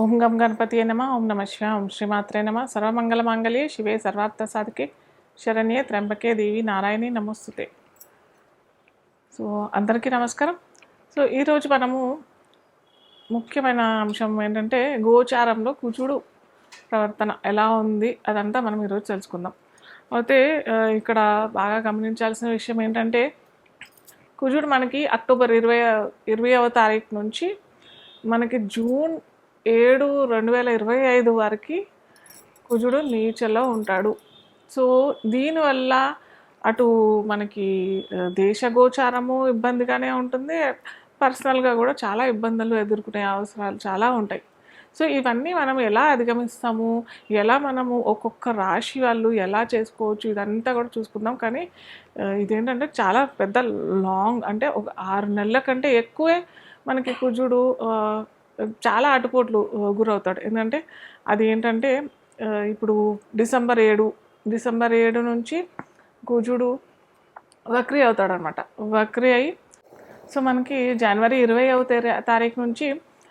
ఓం గం గణపతి నమ ఓం నమ శివ ఓం శ్రీమాత్రే నమ. సర్వమంగళమాంగళ్యే శివే సర్వార్థ సాధికే శరణ్యే త్ర్యంబకే దేవి నారాయణి నమస్తుతే. సో అందరికీ నమస్కారం. సో ఈరోజు మనము ముఖ్యమైన అంశం ఏంటంటే గోచారంలో కుజుడు ప్రవర్తన ఎలా ఉంది అదంతా మనం ఈరోజు తెలుసుకుందాం. అయితే ఇక్కడ బాగా గమనించాల్సిన విషయం ఏంటంటే కుజుడు మనకి అక్టోబర్ ఇరవై ఇరవైవ తారీఖు నుంచి మనకి జూన్ ఏడు రెండు వేల ఇరవై ఐదు వరకు కుజుడు నీచలో ఉంటాడు. సో దీనివల్ల అటు మనకి దేశగోచారము ఇబ్బందిగానే ఉంటుంది. పర్సనల్గా కూడా చాలా ఇబ్బందులు ఎదుర్కొనే అవసరాలు చాలా ఉంటాయి. సో ఇవన్నీ మనం ఎలా అధిగమిస్తాము? ఎలా మనము ఒక్కొక్క రాశి వాళ్ళు ఎలా చేసుకోవచ్చు? ఇదంతా కూడా చూసుకుందాం. కానీ ఇదేంటంటే చాలా పెద్ద లాంగ్ అంటే ఒక ఆరు నెలల కంటే ఎక్కువే మనకి కుజుడు చాలా ఆటుపోట్లు గురవుతాడు. ఎందుకంటే అది ఏంటంటే ఇప్పుడు డిసెంబర్ ఏడు డిసెంబర్ ఏడు నుంచి కుజుడు వక్రీ అవుతాడు అనమాట వక్రీ అయి సో మనకి జనవరి ఇరవైవ తారీఖు నుంచి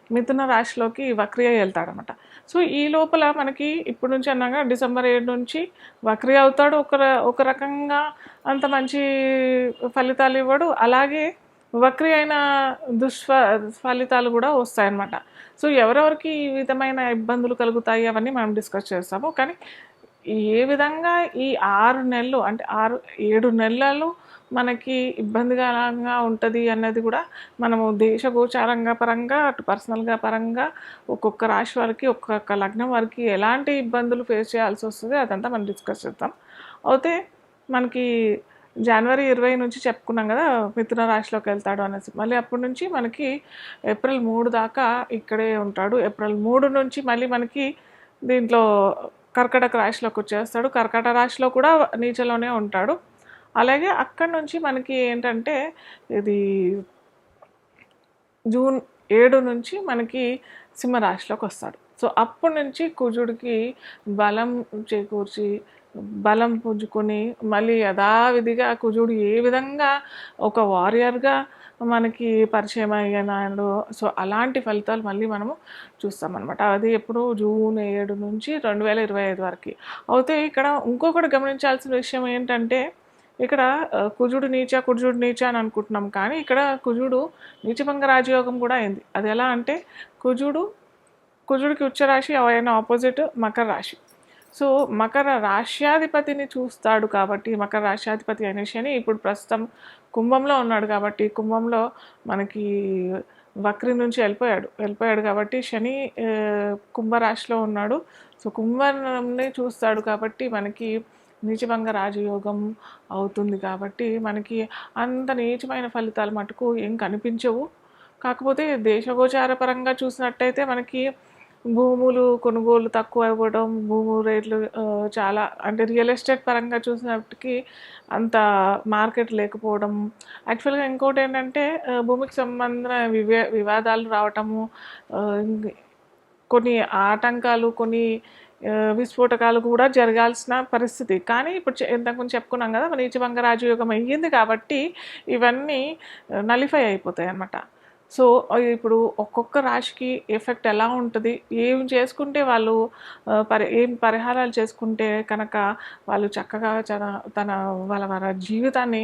మిథున రాశిలోకి అయి వెళ్తాడనమాట. సో ఈ లోపల మనకి ఇప్పటి నుంచి అన్నాగా డిసెంబర్ ఏడు నుంచి వక్రీ అవుతాడు. ఒక ఒక రకంగా అంత మంచి ఫలితాలు ఇవ్వడు. అలాగే వక్రి అయిన దుష్ఫ ఫలితాలు కూడా వస్తాయన్నమాట. సో ఎవరెవరికి ఈ విధమైన ఇబ్బందులు కలుగుతాయి అవన్నీ మనం డిస్కస్ చేస్తాము. కానీ ఏ విధంగా ఈ ఆరు నెలలు అంటే ఆరు ఏడు నెలలు మనకి ఇబ్బందికరంగా ఉంటుంది అన్నది కూడా మనము దేశ గోచారంగా పరంగా అటు పర్సనల్గా పరంగా ఒక్కొక్క రాశి వారికి ఒక్కొక్క లగ్నం వారికి ఎలాంటి ఇబ్బందులు ఫేస్ చేయాల్సి వస్తుంది అదంతా మనం డిస్కస్ చేద్దాం. అయితే మనకి జనవరి ఇరవై నుంచి చెప్పుకున్నాం కదా మిథున రాశిలోకి వెళ్తాడు అనేసి. మళ్ళీ అప్పటి నుంచి మనకి ఏప్రిల్ మూడు దాకా ఇక్కడే ఉంటాడు. ఏప్రిల్ మూడు నుంచి మళ్ళీ మనకి దీంట్లో కర్కటక రాశిలోకి వచ్చేస్తాడు. కర్కట రాశిలో కూడా నీచలోనే ఉంటాడు. అలాగే అక్కడి నుంచి మనకి ఏంటంటే ఇది జూన్ ఏడు నుంచి మనకి సింహరాశిలోకి వస్తాడు. సో అప్పటి నుంచి కుజుడికి బలం చేకూర్చి బలం పుంజుకొని మళ్ళీ యథావిధిగా కుజుడు ఏ విధంగా ఒక వారియర్గా మనకి పరిచయం అయ్యాడు. సో అలాంటి ఫలితాలు మళ్ళీ మనము చూస్తామన్నమాట. అది ఎప్పుడు జూన్ ఏడు నుంచి రెండు వేల ఇరవై ఐదు వరకు. అయితే ఇక్కడ ఇంకొకటి గమనించాల్సిన విషయం ఏంటంటే ఇక్కడ కుజుడు నీచ కుజుడు నీచ అని అనుకుంటున్నాం. కానీ ఇక్కడ కుజుడు నీచభంగ రాజయోగం కూడా అయింది. అది ఎలా అంటే కుజుడు కుజుడికి ఉచ్చరాశి ఆయన ఆపోజిట్ మకర రాశి. సో మకర రాశ్యాధిపతిని చూస్తాడు కాబట్టి మకర రాశ్యాధిపతి అయిన శని ఇప్పుడు ప్రస్తుతం కుంభంలో ఉన్నాడు కాబట్టి కుంభంలో మనకి వక్రి నుంచి వెళ్ళిపోయాడు. వెళ్ళిపోయాడు కాబట్టి శని కుంభరాశిలో ఉన్నాడు. సో కుంభంని చూస్తాడు కాబట్టి మనకి నీచభంగ రాజయోగం అవుతుంది కాబట్టి మనకి అంత నీచమైన ఫలితాలు మటుకు ఏం కనిపించవు. కాకపోతే దేశగోచార పరంగా చూసినట్టయితే మనకి భూములు కొనుగోలు తక్కువ అయిపోవడం భూము రేట్లు చాలా అంటే రియల్ ఎస్టేట్ పరంగా చూసినప్పటికీ అంత మార్కెట్ లేకపోవడం. యాక్చువల్గా ఇంకోటి ఏంటంటే భూమికి సంబంధించిన వివే వివాదాలు రావటము కొన్ని ఆటంకాలు కొన్ని విస్ఫోటకాలు కూడా జరగాల్సిన పరిస్థితి. కానీ ఇప్పుడు చె- ఇంతకుముందు చెప్పుకున్నాం కదా నీచభంగ రాజయోగం అయ్యింది కాబట్టి ఇవన్నీ నలిఫై అయిపోతాయి అన్నమాట సో ఇప్పుడు ఒక్కొక్క రాశికి ఎఫెక్ట్ ఎలా ఉంటుంది? ఏం చేసుకుంటే వాళ్ళు పరి ఏం పరిహారాలు చేసుకుంటే కనుక వాళ్ళు చక్కగా తన తన వాళ్ళ వాళ్ళ జీవితాన్ని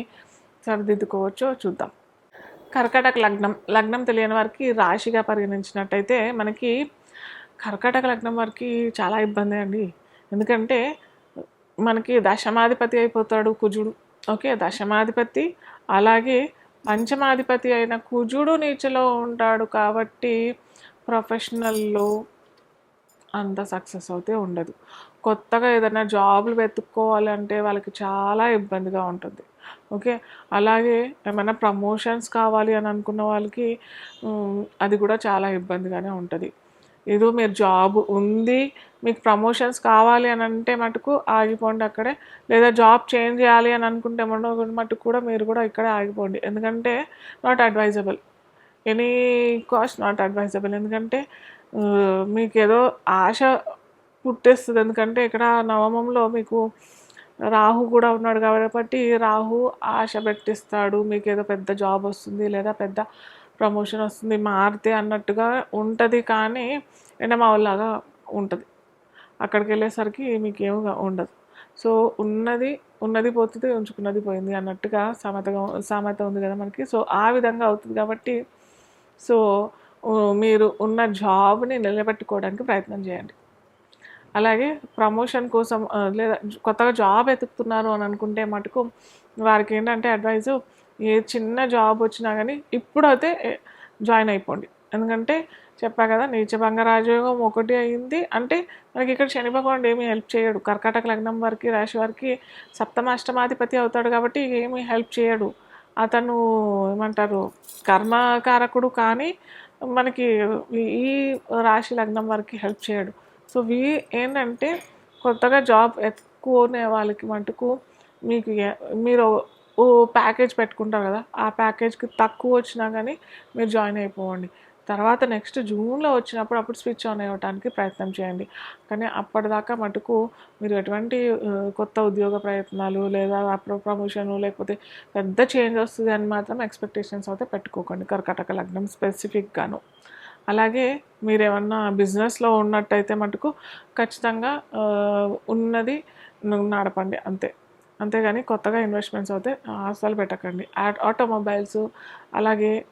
సరిదిద్దుకోవచ్చో చూద్దాం. కర్కాటక లగ్నం లగ్నం తెలియని వారికి రాశిగా పరిగణించినట్టయితే మనకి కర్కాటక లగ్నం వారికి చాలా ఇబ్బంది అండి. ఎందుకంటే మనకి దశమాధిపతి అయిపోతాడు కుజుడు. ఓకే దశమాధిపతి అలాగే పంచమాధిపతి అయిన కుజుడు నీచలో ఉంటాడు కాబట్టి ప్రొఫెషనల్లో అంత సక్సెస్ అయితే ఉండదు. కొత్తగా ఏదైనా జాబ్లు వెతుక్కోవాలంటే వాళ్ళకి చాలా ఇబ్బందిగా ఉంటుంది. ఓకే? అలాగే ఏమైనా ప్రమోషన్స్ కావాలి అని అనుకున్న వాళ్ళకి అది కూడా చాలా ఇబ్బందిగానే ఉంటుంది. ఏదో మీరు జాబ్ ఉంది మీకు ప్రమోషన్స్ కావాలి అని అంటే మటుకు ఆగిపోండి అక్కడే. లేదా జాబ్ చేంజ్ చేయాలి అని అనుకుంటే మటుకు మటుకు కూడా మీరు కూడా ఇక్కడే ఆగిపోండి. ఎందుకంటే not advisable any cost not advisable ఎందుకంటే మీకు ఏదో ఆశ పుట్టేస్తుంది. ఎందుకంటే ఇక్కడ నవమంలో మీకు రాహు కూడా ఉన్నాడు కాబట్టి రాహు ఆశ పెట్టిస్తాడు. మీకు ఏదో పెద్ద జాబ్ వస్తుంది లేదా పెద్ద ప్రమోషన్ వస్తుంది మారితే అన్నట్టుగా ఉంటుంది కానీ ఎండమావల్లాగా ఉంటుంది. అక్కడికి వెళ్ళేసరికి మీకు ఏమి ఉండదు. సో ఉన్నది ఉన్నది పోతుంది ఉంచుకున్నది పోయింది అన్నట్టుగా సామెతగా సామెత ఉంది కదా మనకి. సో ఆ విధంగా అవుతుంది కాబట్టి సో మీరు ఉన్న జాబ్ని నిలబెట్టుకోవడానికి ప్రయత్నం చేయండి. అలాగే ప్రమోషన్ కోసం లేదా కొత్తగా జాబ్ వెతుకుతున్నారు అని అనుకుంటే మటుకు వారికి ఏంటంటే అడ్వైజు ఏ చిన్న జాబ్ వచ్చినా కానీ ఇప్పుడైతే జాయిన్ అయిపోండి. ఎందుకంటే చెప్పా కదా నీచభంగ రాజయోగం ఒకటి అయింది. అంటే మనకి ఇక్కడ శని భగవాన్ ఏమీ హెల్ప్ చేయడు. కర్కాటక లగ్నం వారికి రాశి వారికి సప్తమాష్టమాధిపతి అవుతాడు కాబట్టి ఏమీ హెల్ప్ చేయడు. అతను ఏమంటారు కర్మకారకుడు కానీ మనకి ఈ- రాశి లగ్నం వారికి హెల్ప్ చేయడు. సో వీ ఏంటంటే కొత్తగా జాబ్ ఎత్తుకునే వాళ్ళకి మటుకు మీకు మీరు ఓ ప్యాకేజ్ పెట్టుకుంటారు కదా ఆ ప్యాకేజ్కి తక్కువ వచ్చినా కానీ మీరు జాయిన్ అయిపోవండి తర్వాత నెక్స్ట్ జూన్లో వచ్చినప్పుడు అప్పుడు స్విచ్ ఆన్ అవ్వడానికి ప్రయత్నం చేయండి. కానీ అప్పటిదాకా మటుకు మీరు ఎటువంటి కొత్త ఉద్యోగ ప్రయత్నాలు లేదా ప్రమోషన్ లేకపోతే పెద్ద చేంజ్ వస్తుంది అని మాత్రం ఎక్స్పెక్టేషన్స్ అయితే పెట్టుకోకండి. కర్కటక లగ్నం స్పెసిఫిక్గాను. అలాగే మీరు ఏమన్నా బిజినెస్లో ఉన్నట్టయితే మటుకు ఖచ్చితంగా ఉన్నది నడపండి అంతే. అంతేగాని కొత్తగా ఇన్వెస్ట్మెంట్స్ అయితే అసలు పెట్టకండి. ఆ- ఆటోమొబైల్స్ అలాగే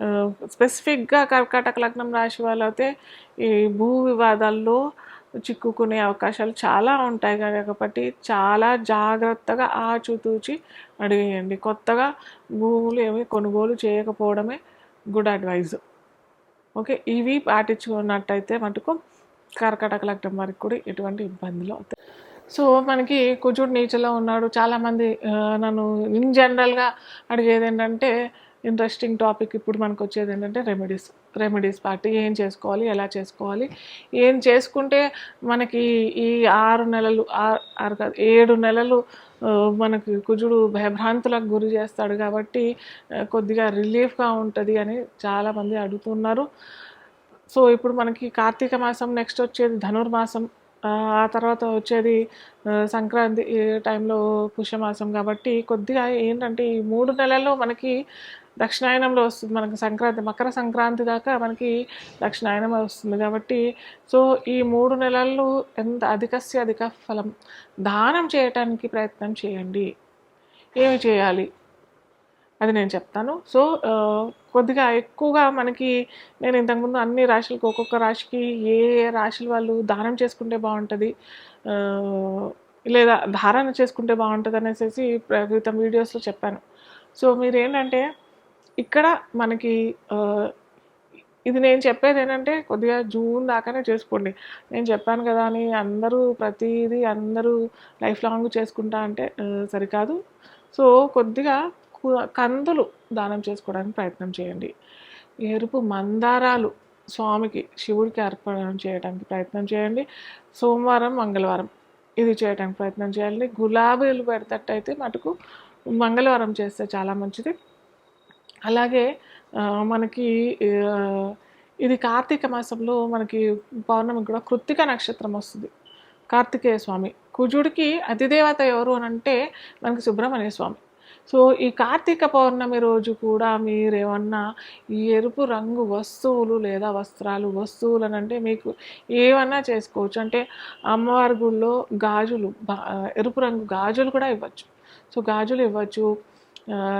స్పెసిఫిక్గా కర్కాటక లగ్నం రాశి వాళ్ళు అయితే ఈ భూ వివాదాల్లో చిక్కుకునే అవకాశాలు చాలా ఉంటాయి. కాబట్టి చాలా జాగ్రత్తగా ఆచుతూచి అడిగేయండి. కొత్తగా భూములు ఏమి కొనుగోలు చేయకపోవడమే గుడ్ అడ్వైజ్. ఓకే? ఇవి పాటించుకున్నట్టయితే మటుకు కర్కాటక లగ్నం వారికి కూడా ఎటువంటి ఇబ్బందులు అవుతాయి. సో మనకి కుజుడు నీచలో ఉన్నాడు. చాలామంది నన్ను ఇన్ జనరల్గా అడిగేది ఏంటంటే ఇంట్రెస్టింగ్ టాపిక్ ఇప్పుడు మనకు వచ్చేది ఏంటంటే రెమెడీస్ రెమెడీస్ పార్టీ ఏం చేసుకోవాలి ఎలా చేసుకోవాలి? ఏం చేసుకుంటే మనకి ఈ ఆరు నెలలు ఆరు ఆరు కాదు ఏడు నెలలు మనకి కుజుడు భయభ్రాంతులకు గురి చేస్తాడు కాబట్టి కొద్దిగా రిలీఫ్గా ఉంటుంది అని చాలామంది అడుగుతున్నారు. సో ఇప్పుడు మనకి కార్తీక మాసం నెక్స్ట్ వచ్చేది ధనుర్మాసం. ఆ తర్వాత వచ్చేది సంక్రాంతి టైంలో పుష్యమాసం కాబట్టి కొద్దిగా ఏంటంటే ఈ మూడు నెలల్లో మనకి దక్షిణాయనంలో వస్తుంది మనకి సంక్రాంతి మకర సంక్రాంతి దాకా మనకి దక్షిణాయనం వస్తుంది కాబట్టి సో ఈ మూడు నెలల్లో ఎంత అధికస్య అధిక ఫలం? దానం చేయటానికి ప్రయత్నం చేయండి. ఏమి చేయాలి? అది నేను చెప్తాను. సో కొద్దిగా ఎక్కువగా మనకి నేను ఇంతకుముందు అన్ని రాశులకు ఒక్కొక్క రాశికి ఏ ఏ రాశుల వాళ్ళు దానం చేసుకుంటే బాగుంటుంది లేదా ధారణ చేసుకుంటే బాగుంటుంది అనేసి క్రితం వీడియోస్లో చెప్పాను. సో మీరు ఏంటంటే ఇక్కడ మనకి ఇది నేను చెప్పేది ఏంటంటే కొద్దిగా జూన్ దాకానే చేసుకోండి. నేను చెప్పాను కదా అని అందరూ ప్రతిదీ అందరూ లైఫ్ లాంగ్ చేసుకుంటా అంటే సరికాదు. సో కొద్దిగా కందులు దానం చేసుకోవడానికి ప్రయత్నం చేయండి. ఎరుపు మందారాలు స్వామికి శివుడికి అర్పణ చేయడానికి ప్రయత్నం చేయండి. సోమవారం మంగళవారం ఇది చేయడానికి ప్రయత్నం చేయండి. గులాబీలు పెడతట్టయితే మటుకు మంగళవారం చేస్తే చాలా మంచిది. అలాగే మనకి ఇది కార్తీక మాసంలో మనకి పౌర్ణమి కూడా కృత్తిక నక్షత్రం వస్తుంది. కార్తికేయ స్వామి. కుజుడికి అతిదేవత ఎవరు అని అంటే మనకి సుబ్రహ్మణ్య స్వామి. సో ఈ కార్తీక పౌర్ణమి రోజు కూడా మీరు ఏమన్నా ఈ ఎరుపు రంగు వస్తువులు లేదా వస్త్రాలు వస్తువులు అని అంటే మీకు ఏమన్నా చేసుకోవచ్చు. అంటే అమ్మవారి గుళ్ళో గాజులు బా- ఎరుపు రంగు గాజులు కూడా ఇవ్వచ్చు. సో గాజులు ఇవ్వచ్చు.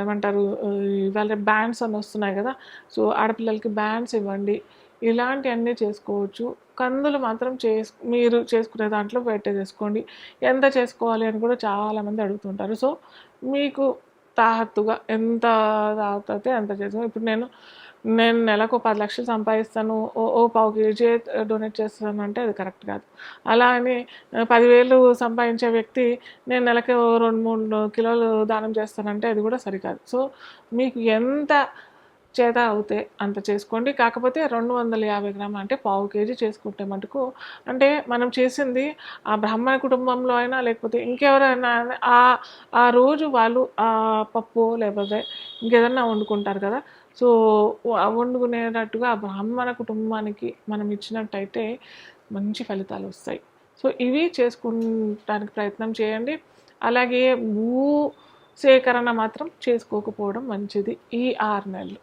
ఏమంటారు ఇవాళ బ్యాండ్స్ అని వస్తున్నాయి కదా సో ఆడపిల్లలకి బ్యాండ్స్ ఇవ్వండి. ఇలాంటివన్నీ చేసుకోవచ్చు. కందులు మాత్రం చేసు మీరు చేసుకునే దాంట్లో పెట్టేసుకోండి ఎంత చేసుకోవాలి అని కూడా చాలామంది అడుగుతుంటారు. సో మీకు తాహత్తుగా ఎంత తాగుతుంది అంత చేస్తాను. ఇప్పుడు నేను నేను నెలకు పది లక్షలు సంపాదిస్తాను. ఓ ఓ పావు కేజీ డొనేట్ చేస్తాను అంటే అది కరెక్ట్ కాదు. అలా అని పదివేలు సంపాదించే వ్యక్తి నేను నెలకు ఓ రెండు మూడు కిలోలు దానం చేస్తానంటే అది కూడా సరికాదు. సో మీకు ఎంత చేత అవుతే అంత చేసుకోండి. కాకపోతే రెండు వందల యాభై గ్రాములు అంటే పావు కేజీ చేసుకుంటే మటుకు అంటే మనం చేసింది ఆ బ్రాహ్మణ కుటుంబంలో అయినా లేకపోతే ఇంకెవరైనా ఆ ఆ రోజు వాళ్ళు ఆ పప్పు లేకపోతే ఇంకేదన్నా వండుకుంటారు కదా. సో వండుకునేటట్టుగా ఆ బ్రాహ్మణ కుటుంబానికి మనం ఇచ్చినట్టయితే మంచి ఫలితాలు వస్తాయి. సో ఇవి చేసుకుంటానికి ప్రయత్నం చేయండి. అలాగే భూ సేకరణ మాత్రం చేసుకోకపోవడం మంచిది ఈ ఆరు నెలలు.